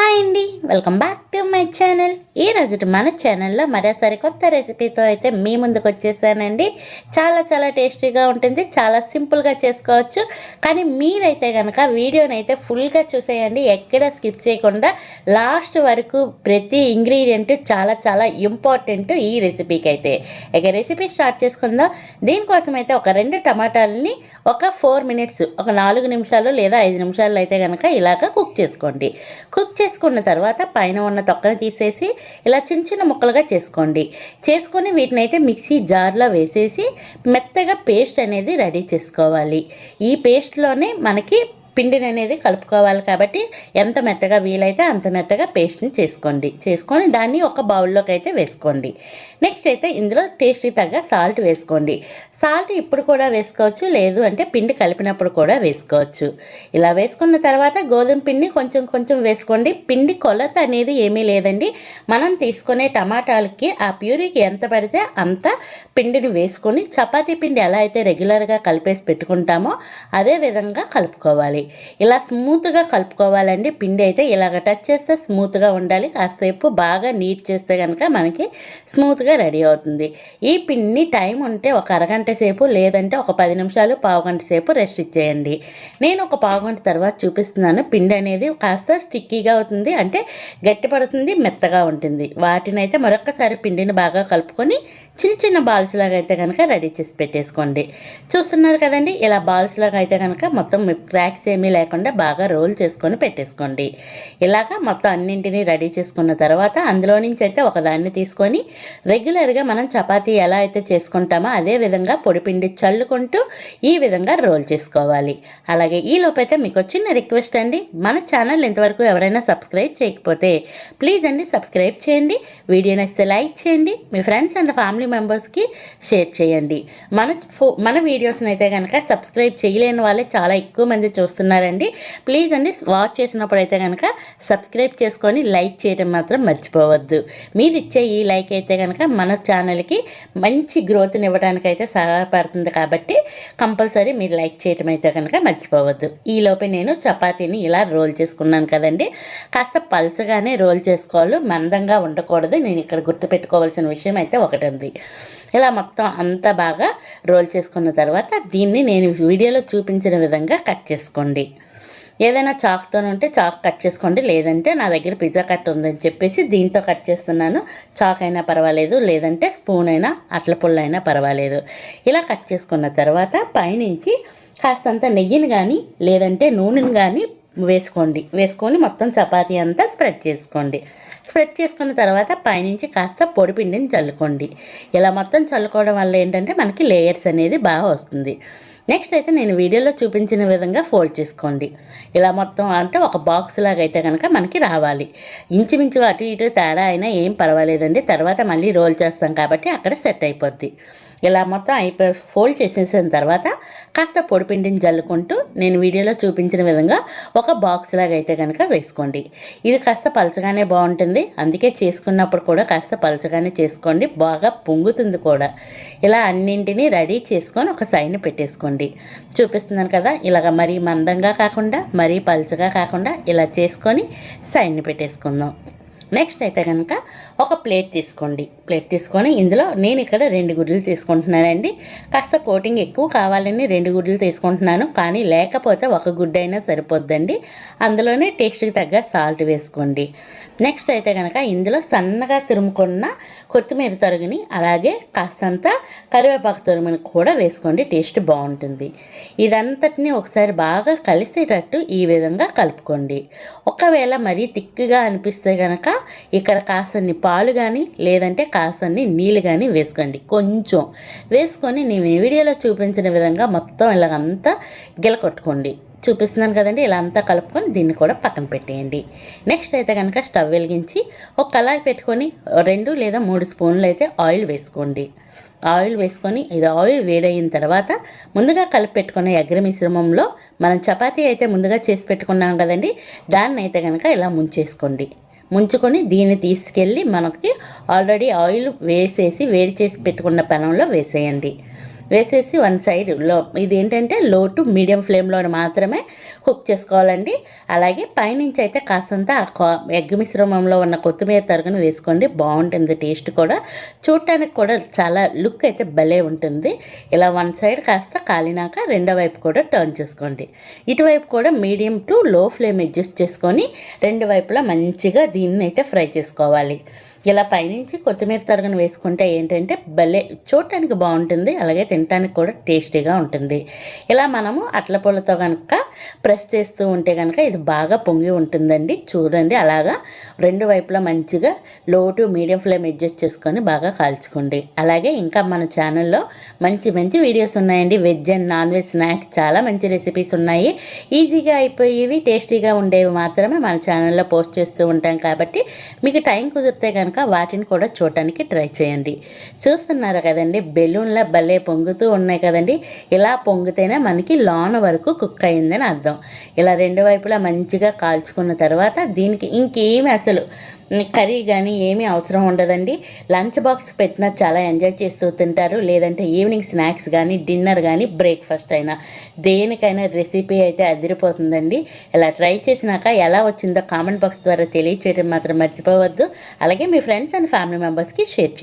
Hi అండి. Welcome back to my channel. ఈ రోజు మన ఛానల్లో మరోసారి కొత్త రెసిపీతో అయితే మీ ముందుకు వచ్చేసానండి. చాలా చాలా టేస్టీగా ఉంటుంది. చాలా సింపుల్గా చేసుకోవచ్చు. కానీ మీరైతే కనుక వీడియోని అయితే ఫుల్గా చూసేయండి. ఎక్కడ స్కిప్ చేయకుండా లాస్ట్ వరకు ప్రతి ఇంగ్రీడియంట్ చాలా చాలా ఇంపార్టెంట్ ఈ రెసిపీకి అయితే ఇక రెసిపీ స్టార్ట్ చేసుకుందాం. దీనికోసం అయితే ఒక రెండు టమాటాలని ఒక ఫోర్ మినిట్స్ ఒక నాలుగు నిమిషాలు లేదా ఐదు నిమిషాలు అయితే కనుక ఇలాగ కుక్ చేసుకోండి. కుక్ చేసుకున్న తర్వాత పైన ఉన్న తొక్కని తీసేసి ఇలా చిన్న చిన్న ముక్కలుగా చేసుకోండి. చేసుకొని వీటిని అయితే మిక్సీ జార్లో వేసేసి మెత్తగా పేస్ట్ అనేది రెడీ చేసుకోవాలి. ఈ పేస్ట్లోనే మనకి పిండిని అనేది కలుపుకోవాలి కాబట్టి ఎంత మెత్తగా వీలైతే అంత మెత్తగా పేస్ట్ని చేసుకోండి. చేసుకొని దాన్ని ఒక బౌల్లోకి అయితే వేసుకోండి. నెక్స్ట్ అయితే ఇందులో టేస్ట్కి తగ్గ సాల్ట్ వేసుకోండి. సాల్ట్ ఇప్పుడు కూడా వేసుకోవచ్చు లేదు అంటే పిండి కలిపినప్పుడు కూడా వేసుకోవచ్చు. ఇలా వేసుకున్న తర్వాత గోధుమ పిండి కొంచెం కొంచెం వేసుకోండి. పిండి కొలత అనేది ఏమీ లేదండి. మనం తీసుకునే టమాటాలకి ఆ ప్యూరీకి ఎంత పడితే అంత పిండిని వేసుకొని చపాతీ పిండి ఎలా అయితే రెగ్యులర్గా కలిపేసి పెట్టుకుంటామో అదే విధంగా కలుపుకోవాలి. ఇలా స్మూత్గా కలుపుకోవాలండి. పిండి అయితే ఇలాగ టచ్ చేస్తే స్మూత్గా ఉండాలి. కాసేపు బాగా నీట్ చేస్తే కనుక మనకి స్మూత్గా రెడీ అవుతుంది. ఈ పిండిని టైం ఉంటే ఒక అరగంట సేపు లేదంటే ఒక పది నిమిషాలు పావు గంట సేపు రెస్ట్ ఇచ్చేయండి. నేను ఒక పావు గంట తర్వాత చూపిస్తున్నాను. పిండి అనేది కాస్త స్టిక్కీగా అవుతుంది. అంటే గట్టిపడుతుంది మెత్తగా ఉంటుంది. వాటిని అయితే మరొకసారి పిండిని బాగా కలుపుకొని చిన్న చిన్న బాల్స్ లాగా అయితే కనుక రెడీ చేసి పెట్టేసుకోండి. చూస్తున్నారు కదండి? ఇలా బాల్స్ లాగా అయితే కనుక మొత్తం క్రాక్స్ ఏమి లేకుండా బాగా రోల్ చేసుకొని పెట్టేసుకోండి. ఇలాగా మొత్తం అన్నింటినీ రెడీ చేసుకున్న తర్వాత అందులో నుంచి అయితే ఒకదాన్ని తీసుకొని రెగ్యులర్గా మనం చపాతీ ఎలా అయితే చేసుకుంటామో అదే విధంగా పొడిపిండి చల్లుకుంటూ ఈ విధంగా రోల్ చేసుకోవాలి. అలాగే ఈ లోపైతే మీకు చిన్న రిక్వెస్ట్ అండి. మన ఛానల్ ఇంతవరకు ఎవరైనా సబ్స్క్రైబ్ చేయకపోతే ప్లీజ్ అండి సబ్స్క్రైబ్ చేయండి. వీడియో నచ్చితే లైక్ చేయండి. మీ ఫ్రెండ్స్ అండ్ ఫ్యామిలీ మెంబర్స్కి షేర్ చేయండి. మన ఫో మన వీడియోస్ని అయితే కనుక సబ్స్క్రైబ్ చేయలేని వాళ్ళే చాలా ఎక్కువ మంది చూస్తున్నారండి. ప్లీజ్ అండి వాచ్ చేసినప్పుడు అయితే కనుక సబ్స్క్రైబ్ చేసుకొని లైక్ చేయడం మాత్రం మర్చిపోవద్దు. మీరు ఇచ్చే ఈ లైక్ అయితే కనుక మన ఛానల్కి మంచి గ్రోత్ని ఇవ్వడానికైతే సహాయపడుతుంది కాబట్టి కంపల్సరీ మీరు లైక్ చేయడం అయితే కనుక మర్చిపోవద్దు. ఈలోపే నేను చపాతీని ఇలా రోల్ చేసుకున్నాను కదండి. కాస్త పల్చగానే రోల్ చేసుకోవాలి. మందంగా ఉండకూడదు. నేను ఇక్కడ గుర్తుపెట్టుకోవాల్సిన విషయం అయితే ఒకటి ఉంది ఇలా మొత్తం అంతా బాగా రోల్ చేసుకున్న తర్వాత దీన్ని నేను వీడియోలో చూపించిన విధంగా కట్ చేసుకోండి ఏదైనా చాక్తో ఉంటే చాక్ కట్ చేసుకోండి. లేదంటే నా దగ్గర పిజ్జా కట్ ఉందని చెప్పేసి దీంతో కట్ చేస్తున్నాను. చాక్ అయినా పర్వాలేదు. లేదంటే స్పూన్ అయినా అట్ల పుల్ల అయినా పర్వాలేదు. ఇలా కట్ చేసుకున్న తర్వాత పైనుంచి కాస్తంత నెయ్యిని కానీ లేదంటే నూనెని కానీ వేసుకోండి. వేసుకొని మొత్తం చపాతీ అంతా స్ప్రెడ్ చేసుకోండి. స్ప్రెడ్ చేసుకున్న తర్వాత పైనుంచి కాస్త పొడి పిండిని చల్లుకోండి. ఇలా మొత్తం చల్లుకోవడం వల్ల ఏంటంటే మనకి లేయర్స్ అనేది బాగా వస్తుంది. నెక్స్ట్ అయితే నేను వీడియోలో చూపించిన విధంగా ఫోల్డ్ చేసుకోండి. ఇలా మొత్తం అంటే ఒక బాక్స్ లాగా అయితే కనుక మనకి రావాలి. ఇంచుమించు అటు ఇటు తేడా అయినా ఏం పర్వాలేదండి. తర్వాత మళ్ళీ రోల్ చేస్తాం కాబట్టి అక్కడ సెట్ అయిపోద్ది. ఇలా మొత్తం అయిపోయి ఫోల్డ్ చేసేసిన తర్వాత కాస్త పొడిపిండిని జల్లుకుంటూ నేను వీడియోలో చూపించిన విధంగా ఒక బాక్స్ లాగా అయితే కనుక వేసుకోండి. ఇది కాస్త పలచగానే బాగుంటుంది. అందుకే చేసుకున్నప్పుడు కూడా కాస్త పలచగానే చేసుకోండి. బాగా పొంగుతుంది కూడా. ఇలా అన్నింటినీ రెడీ చేసుకొని ఒక సైన్ పెట్టేసుకోండి. చూపిస్తున్నాను కదా ఇలాగ మరీ మందంగా కాకుండా మరీ పలుచగా కాకుండా ఇలా చేసుకొని సైడ్ని పెట్టేసుకుందాం. నెక్స్ట్ అయితే కనుక ఒక ప్లేట్ తీసుకోండి. ప్లేట్ తీసుకొని ఇందులో నేను ఇక్కడ రెండు గుడ్లు తీసుకుంటున్నానండి. కాస్త కోటింగ్ ఎక్కువ కావాలని రెండు గుడ్లు తీసుకుంటున్నాను. కానీ లేకపోతే ఒక గుడ్డ అయినా సరిపోద్దండి. అందులోనే టేస్ట్కి తగ్గ సాల్ట్ వేసుకోండి. నెక్స్ట్ అయితే కనుక ఇందులో సన్నగా తురుముకున్న కొత్తిమీర తరుగుని అలాగే కాస్తంత కరివేపాకు తురుముని కూడా వేసుకోండి. టేస్ట్ బాగుంటుంది. ఇదంతటిని ఒకసారి బాగా కలిసేటట్టు ఈ విధంగా కలుపుకోండి. ఒకవేళ మరీ తిక్కుగా అనిపిస్తే కనుక ఇక్కడ కాసన్ని పాలు కానీ లేదంటే కాసన్ని నీళ్ళు కానీ వేసుకోండి. కొంచెం వేసుకొని నేను వీడియోలో చూపించిన విధంగా మొత్తం ఇలాగంతా గిలకొట్టుకోండి చూపిస్తున్నాను కదండి ఇలా అంతా కలుపుకొని దీన్ని కూడా పక్కన పెట్టేయండి. నెక్స్ట్ అయితే కనుక స్టవ్ వెలిగించి ఒక కళాయి పెట్టుకొని రెండు లేదా మూడు స్పూన్లు అయితే ఆయిల్ వేసుకోండి. ఆయిల్ వేసుకొని ఇది ఆయిల్ వేడైన తర్వాత ముందుగా కలిపి పెట్టుకున్న ఎగ్ర మిశ్రమంలో మనం చపాతీ అయితే ముందుగా చేసి పెట్టుకున్నాం కదండి దాన్ని అయితే కనుక ఇలా ముంచేసుకోండి. ముంచుకొని దీన్ని తీసుకెళ్ళి మనకి ఆల్రెడీ ఆయిల్ వేసేసి వేడి చేసి పెట్టుకున్న పెనంలో వేసేయండి. వేసేసి వన్ సైడ్లో ఇది ఏంటంటే లో టు మీడియం ఫ్లేమ్లో మాత్రమే హుక్ చేసుకోవాలండి. అలాగే పైనుంచి అయితే కాసంత కా- ఎగ్ మిశ్రమంలో ఉన్న కొత్తిమీర తరుగును వేసుకోండి. బాగుంటుంది టేస్ట్ కూడా. చూడటానికి కూడా చాలా లుక్ అయితే భలే ఉంటుంది. ఇలా వన్ సైడ్ కాస్త కాలినాక రెండో వైపు కూడా టర్న్ చేసుకోండి. ఇటువైపు కూడా medium to low flame adjust చేసుకొని రెండు వైపులా మంచిగా దీన్ని అయితే ఫ్రై చేసుకోవాలి. ఇలా పైనుంచి కొత్తిమీర తరగను వేసుకుంటే ఏంటంటే భలే చూడటానికి బాగుంటుంది అలాగే తినటానికి కూడా టేస్టీగా ఉంటుంది. ఇలా మనము అట్ల పూలతో కనుక ప్రెస్ చేస్తూ ఉంటే కనుక ఇది బాగా పొంగి ఉంటుందండి. చూడండి అలాగా రెండు వైపులా మంచిగా లో టు మీడియం ఫ్లేమ్ అడ్జస్ట్ చేసుకొని బాగా కాల్చుకోండి. అలాగే ఇంకా మన ఛానల్లో మంచి మంచి వీడియోస్ ఉన్నాయండి. Veg and non veg snacks చాలా మంచి రెసిపీస్ ఉన్నాయి. ఈజీగా అయిపోయేవి టేస్టీగా ఉండేవి మాత్రమే మన ఛానల్లో పోస్ట్ చేస్తూ ఉంటాం కాబట్టి మీకు టైం కుదిరితే కనుక వాటిని కూడా చూడటానికి ట్రై చేయండి. చూస్తున్నారు కదండి? బెలూన్లా భలే పొంగుతూ ఉన్నాయి కదండి? ఇలా పొంగితేనే మనకి లోన వరకు కుక్ అయిందని అర్థం. ఇలా రెండు వైపులా మంచిగా కాల్చుకున్న తర్వాత దీనికి ఇంకేమి అసలు కర్రీ కానీ ఏమీ అవసరం ఉండదండి. లంచ్ బాక్స్ పెట్టినా చాలా ఎంజాయ్ చేస్తూ తింటారు. లేదంటే ఈవినింగ్ స్నాక్స్ కానీ డిన్నర్ కానీ బ్రేక్ఫాస్ట్ అయినా. దేనికైనా రెసిపీ అయితే అదిరిపోతుందండి. ఇలా ట్రై చేసినాక ఎలా వచ్చిందో కామెంట్ బాక్స్ ద్వారా తెలియచేయడం మాత్రం మర్చిపోవద్దు. అలాగే మీ ఫ్రెండ్స్ అండ్ ఫ్యామిలీ మెంబర్స్కి షేర్ చేయండి.